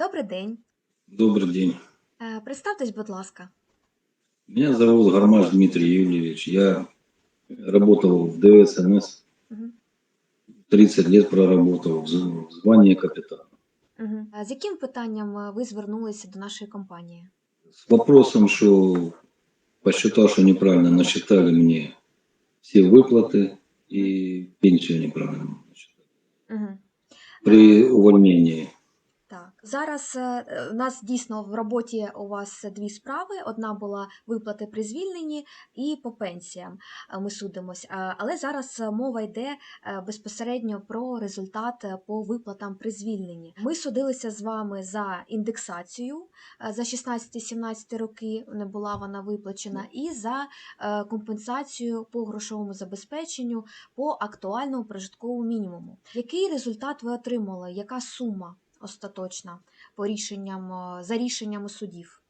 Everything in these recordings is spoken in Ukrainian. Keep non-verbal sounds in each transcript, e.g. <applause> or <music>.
Добрий день. Добрый день. Е, Представтесь, будь лака. Меня зовут Гармаш Дмитрий Юрьевич. Я работал в ДСНС, Мгм. 30 лет проработал в зв- в звании капитана. Мгм. Е, З яким питанням е, ви звернулися до нашої компанії? С вопросом, что посчитал, что неправильно насчитали мне все выплаты и пенсию неправильно насчитали. Мгм. При увольнении. Зараз е, у нас дійсно в роботі у вас дві справи. Одна була виплати при звільненні і по пенсіям е, ми судимось. Е, Але зараз мова йде безпосередньо про результат по виплатам при звільненні. Ми судилися з вами за індексацію за 16-17 роки не була вона виплачена, і за компенсацію по грошовому забезпеченню по актуальному прожитковому мінімуму. Який результат ви отримали? Яка сума? остаточна по рішенням е, за рішеннями судів.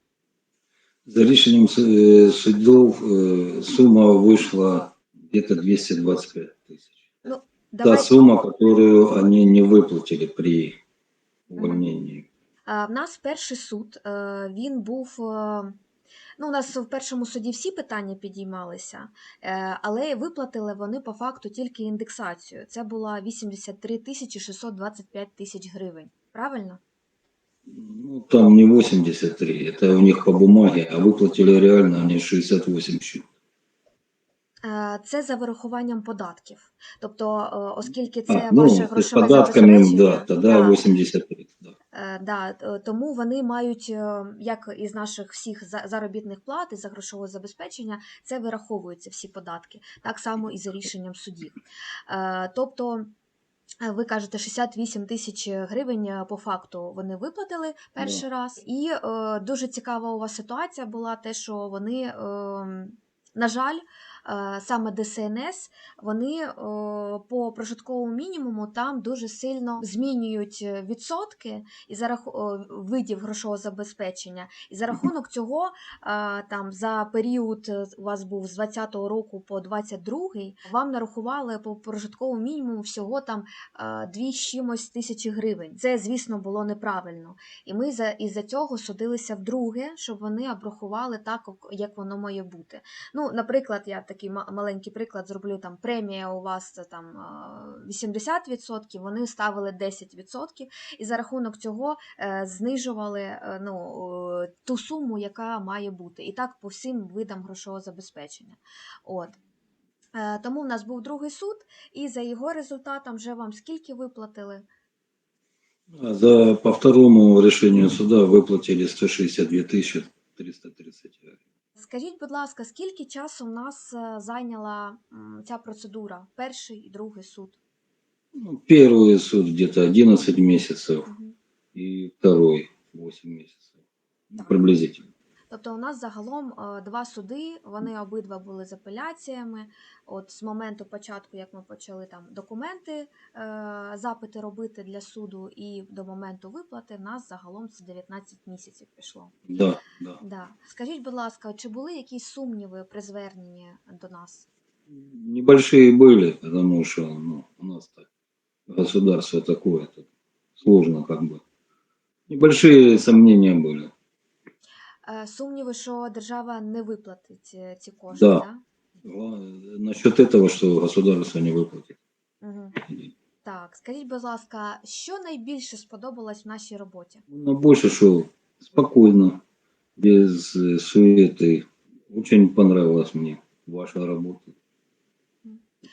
За решением с- э, судов э, сумма вышла где-то 225 тысяч. Та Давай, сумма, которую они не выплатили при увольнении. е, в нас перший суд е, він був. е, Ну, у нас в першому суді всі питання підіймалися, е, але виплатили вони по факту тільки індексацію. Це була 83 тисячі 625 тисяч гривень. Правильно? Ну, там не 83, это у них по бумаге, а выплатили реально они 68 чуть. Е, Це за вирахуванням податків. Тобто, е, оскільки це А, ну, ваше грошове податками, да, да, 83, да. Е, Да, тому вони мають, е, як із наших всіх заробітних плат і за грошове забезпечення, це вираховуються всі податки, так само і за рішенням судів. Е, Тобто, е, ви кажете, 68 тисяч гривень е, по факту вони виплатили перший раз. І е, дуже цікава у вас ситуація була те, що вони, е, на жаль, саме ДСНС, вони е, по прожитковому мінімуму там дуже сильно змінюють е, відсотки і за раху... о, видів грошового забезпечення. І за рахунок цього е, там за період е, у вас був з 20-го року по 22-й, вам нарахували по прожитковому мінімуму всього там е, дві з чимось тисячі гривень. Це, звісно, було неправильно. І ми за із-за цього судилися вдруге, щоб вони обрахували так, як воно має бути. Ну, наприклад, я такий маленький приклад зроблю там премія у вас там е, 80%, вони ставили 10%, і за рахунок цього е, знижували е, ну, ту суму, яка має бути. І так по всім видам грошового забезпечення. От. Е, Тому в нас був другий суд, і за його результатом вже вам скільки виплатили? За, по второму решению суда выплатили 162 тысячи 330 гривен. Скажіть, будь ласка, скільки часу в нас е, зайняла ця процедура? Перший і другий суд? Ну, первый суд где-то 11 месяцев Мгм. и второй 8 месяцев. Ну, Так. Приблизительно. Тобто у нас загалом е, два суди, вони обидва були з апеляціями. От з моменту початку, як ми почали там документи, е, запити робити для суду, і до моменту виплати, в нас загалом це 19 місяців пішло. Да, да. Да. Скажіть, будь ласка, чи були якісь сумніви при зверненні до нас? Небольшие были, потому что ну, у нас так государство такое, тут сложно как бы. Небольшие сомнения были. Е, Сумніви, що держава не виплатить е, ці кошти, Да. да? Гла- Насчет этого, что государство не выплатит. Угу. Так, скажіть, будь ласка, що найбільше сподобалось в нашій роботі? Но больше шел спокойно, без э, суеты. Очень понравилась мне ваша работа.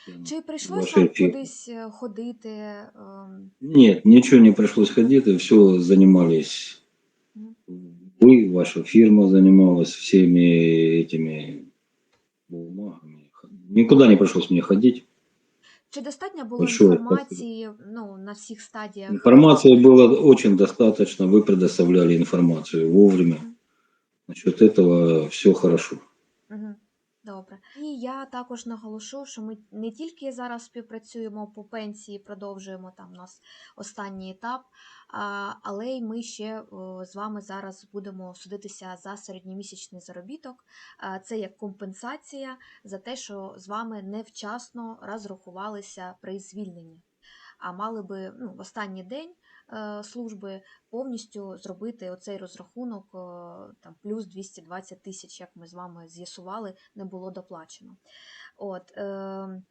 Татьяна. Чи прийшлось Ваша вам ефір. кудись е, ходити? ем, Нет, ничего не пришлось ходить, и все занимались. Мгм. Вы, ваша фирма занималась всеми этими бумагами. Никуда не пришлось мне ходить. Чи достатньо було Большое інформації ну, на всіх стадіях? Информации было очень достаточно, вы предоставляли информацию вовремя. Насчет этого все хорошо. Добре. І я також наголошу, що ми не тільки зараз співпрацюємо по пенсії, продовжуємо там у нас останній етап, але й ми ще з вами зараз будемо судитися за середньомісячний заробіток. Це як компенсація за те, що з вами невчасно розрахувалися при звільненні. А мали би ну, в останній день е, служби повністю зробити оцей розрахунок е, там плюс 220 тисяч, як ми з вами з'ясували, не було доплачено. От, е,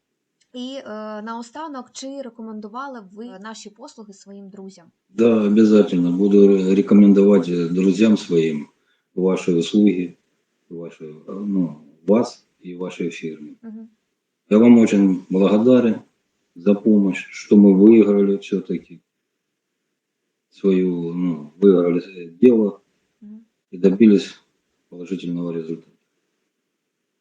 і е, наостанок, чи рекомендували б ви наші послуги своїм друзям? Да, обязательно. Буду рекомендовать э, друзьям своим ваши услуги, ваши, э, ну, вас и вашей фирме. Угу. Я вам очень благодарен за помощь, что мы выиграли все-таки свою, ну, выиграли э, дело Угу. и добились положительного результата.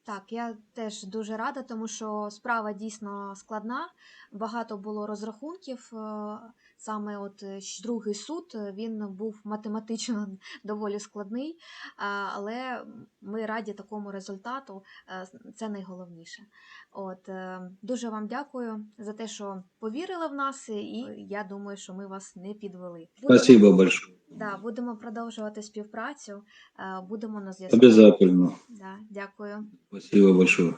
Так, я теж дуже рада, тому що справа дійсно складна. Багато було розрахунків. е, Саме от е, другий суд е, він був математично <laughs> доволі складний, але ми раді такому результату. Це найголовніше. От дуже вам дякую за те, що повірили в нас, і я думаю, що ми вас не підвели. Спасибо. Да, будемо продовжувати співпрацю. е, Будемо на зв'язку. Обязательно. Да, дякую. Спасибо большое.